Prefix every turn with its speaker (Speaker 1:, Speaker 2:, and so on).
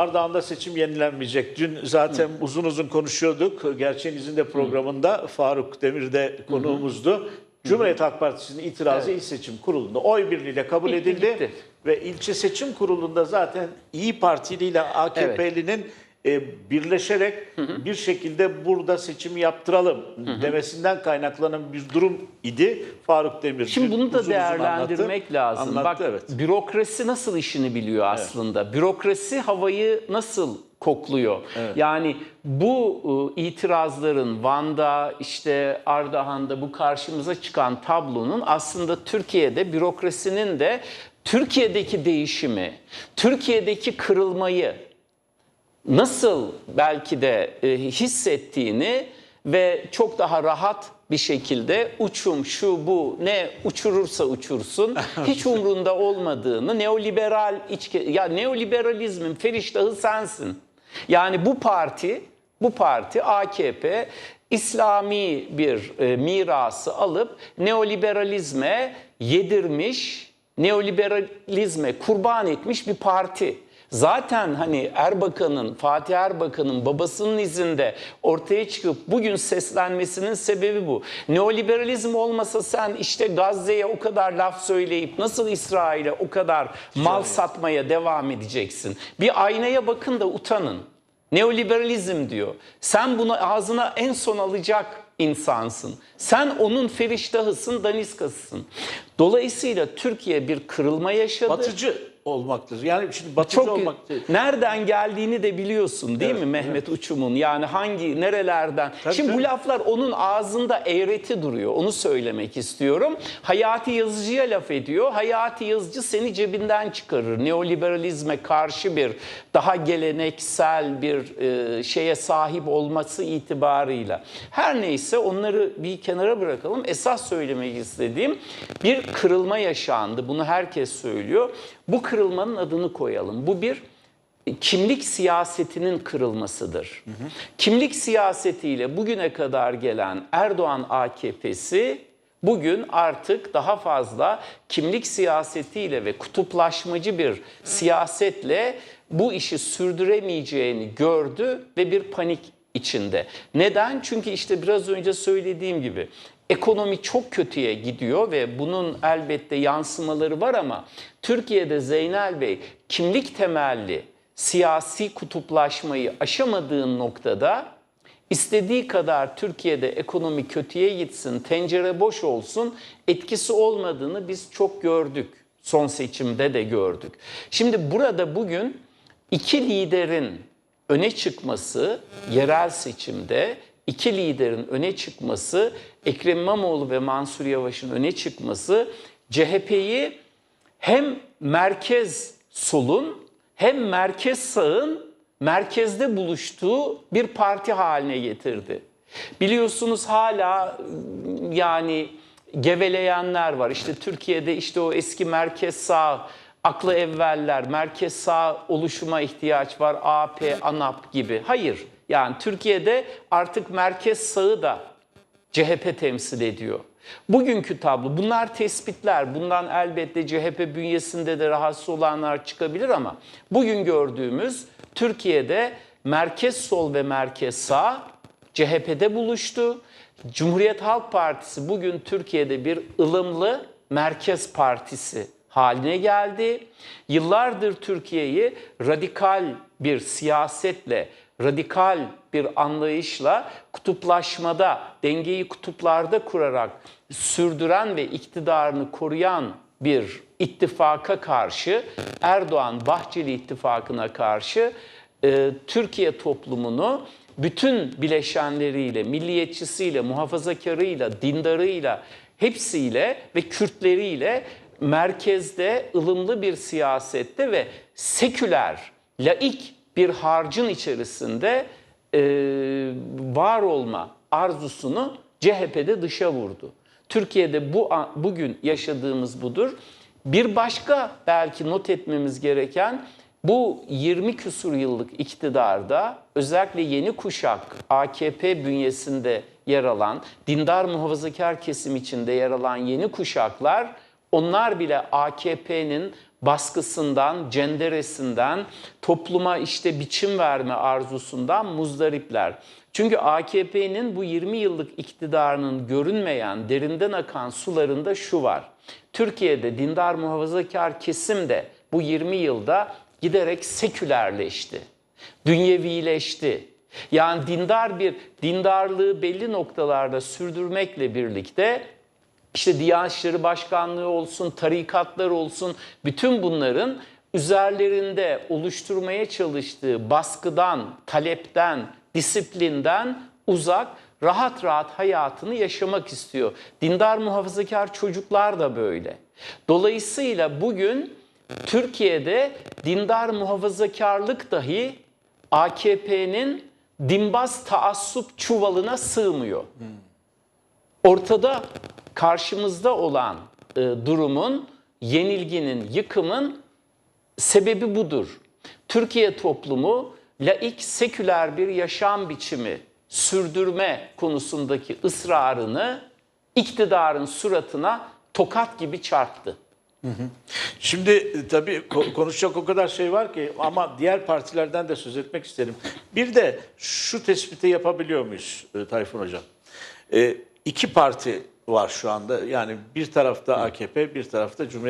Speaker 1: Ardahan'da seçim yenilenmeyecek. Dün zaten uzun uzun konuşuyorduk. Gerçeğin izinde programında Faruk Demir de konuğumuzdu. Cumhuriyet Halk Partisi'nin itirazı il seçim kurulunda oy birliğiyle kabul edildi.
Speaker 2: gitti.
Speaker 1: Ve ilçe seçim kurulunda zaten İyi Partili ile AKP'linin e, birleşerek bir şekilde burada seçim yaptıralım demesinden kaynaklanan bir durum idi. Faruk Demir.
Speaker 2: Şimdi bunu da
Speaker 1: uzun uzun
Speaker 2: değerlendirmek
Speaker 1: anlattı.
Speaker 2: lazım.
Speaker 1: Anlattı,
Speaker 2: Bak
Speaker 1: evet.
Speaker 2: bürokrasi nasıl işini biliyor aslında. Bürokrasi havayı nasıl kokluyor? Yani bu e, itirazların Van'da işte Ardahan'da bu karşımıza çıkan tablonun aslında Türkiye'de bürokrasinin de Türkiye'deki değişimi, Türkiye'deki kırılmayı nasıl belki de e, hissettiğini ve çok daha rahat bir şekilde uçum şu bu ne uçurursa uçursun hiç umrunda olmadığını neoliberal içke ya neoliberalizmin feriştahı sensin. Yani bu parti bu parti AKP İslami bir e, mirası alıp neoliberalizme yedirmiş, neoliberalizme kurban etmiş bir parti. Zaten hani Erbakan'ın, Fatih Erbakan'ın babasının izinde ortaya çıkıp bugün seslenmesinin sebebi bu. Neoliberalizm olmasa sen işte Gazze'ye o kadar laf söyleyip nasıl İsrail'e o kadar mal satmaya devam edeceksin? Bir aynaya bakın da utanın. Neoliberalizm diyor. Sen bunu ağzına en son alacak insansın. Sen onun feriştahısın, daniskasısın. Dolayısıyla Türkiye bir kırılma yaşadı.
Speaker 1: Batıcı olmaktır. Yani şimdi batıcı
Speaker 2: Çok
Speaker 1: olmak
Speaker 2: nereden geldiğini de biliyorsun değil mi Mehmet Uçum'un? Yani hangi nerelerden?
Speaker 1: Tabii,
Speaker 2: Şimdi bu
Speaker 1: tabii.
Speaker 2: laflar onun ağzında eğreti duruyor. Onu söylemek istiyorum. Hayati Yazıcı'ya laf ediyor. Hayati Yazıcı seni cebinden çıkarır. Neoliberalizme karşı bir daha geleneksel bir e, şeye sahip olması itibarıyla. Her neyse onları bir kenara bırakalım. Esas söylemek istediğim bir kırılma yaşandı. Bunu herkes söylüyor. Bu kırılmanın adını koyalım. Bu bir kimlik siyasetinin kırılmasıdır. Kimlik siyasetiyle bugüne kadar gelen Erdoğan AKP'si bugün artık daha fazla kimlik siyasetiyle ve kutuplaşmacı bir siyasetle bu işi sürdüremeyeceğini gördü ve bir panik içinde. Neden? Çünkü işte biraz önce söylediğim gibi ekonomi çok kötüye gidiyor ve bunun elbette yansımaları var ama Türkiye'de Zeynel Bey kimlik temelli siyasi kutuplaşmayı aşamadığın noktada istediği kadar Türkiye'de ekonomi kötüye gitsin, tencere boş olsun etkisi olmadığını biz çok gördük. Son seçimde de gördük. Şimdi burada bugün iki liderin öne çıkması yerel seçimde iki liderin öne çıkması, Ekrem İmamoğlu ve Mansur Yavaş'ın öne çıkması CHP'yi hem merkez solun hem merkez sağın merkezde buluştuğu bir parti haline getirdi. Biliyorsunuz hala yani geveleyenler var. İşte Türkiye'de işte o eski merkez sağ aklı evveller, merkez sağ oluşuma ihtiyaç var. AP, ANAP gibi. Hayır. Yani Türkiye'de artık merkez sağı da CHP temsil ediyor. Bugünkü tablo, bunlar tespitler. Bundan elbette CHP bünyesinde de rahatsız olanlar çıkabilir ama bugün gördüğümüz Türkiye'de merkez sol ve merkez sağ CHP'de buluştu. Cumhuriyet Halk Partisi bugün Türkiye'de bir ılımlı merkez partisi haline geldi. Yıllardır Türkiye'yi radikal bir siyasetle, radikal bir anlayışla kutuplaşmada, dengeyi kutuplarda kurarak sürdüren ve iktidarını koruyan bir ittifaka karşı, Erdoğan-Bahçeli ittifakına karşı e, Türkiye toplumunu bütün bileşenleriyle, milliyetçisiyle, muhafazakarıyla, dindarıyla, hepsiyle ve Kürtleriyle merkezde ılımlı bir siyasette ve seküler, laik bir harcın içerisinde e, var olma arzusunu CHP'de dışa vurdu. Türkiye'de bu bugün yaşadığımız budur. Bir başka belki not etmemiz gereken bu 20 küsur yıllık iktidarda özellikle yeni kuşak AKP bünyesinde yer alan, dindar muhafazakar kesim içinde yer alan yeni kuşaklar onlar bile AKP'nin baskısından, cenderesinden, topluma işte biçim verme arzusundan muzdaripler. Çünkü AKP'nin bu 20 yıllık iktidarının görünmeyen, derinden akan sularında şu var. Türkiye'de dindar muhafazakar kesim de bu 20 yılda giderek sekülerleşti. Dünyevileşti. Yani dindar bir dindarlığı belli noktalarda sürdürmekle birlikte işte Diyanet İşleri Başkanlığı olsun, tarikatlar olsun bütün bunların üzerlerinde oluşturmaya çalıştığı baskıdan, talepten, disiplinden uzak rahat rahat hayatını yaşamak istiyor. Dindar muhafazakar çocuklar da böyle. Dolayısıyla bugün Türkiye'de dindar muhafazakarlık dahi AKP'nin dimbaz taassup çuvalına sığmıyor. Ortada karşımızda olan e, durumun, yenilginin, yıkımın sebebi budur. Türkiye toplumu laik, seküler bir yaşam biçimi sürdürme konusundaki ısrarını iktidarın suratına tokat gibi çarptı.
Speaker 1: Şimdi e, tabii ko- konuşacak o kadar şey var ki ama diğer partilerden de söz etmek isterim. Bir de şu tespiti yapabiliyor muyuz e, Tayfun Hocam? E, iki parti var şu anda. Yani bir tarafta AKP, bir tarafta Cumhuriyet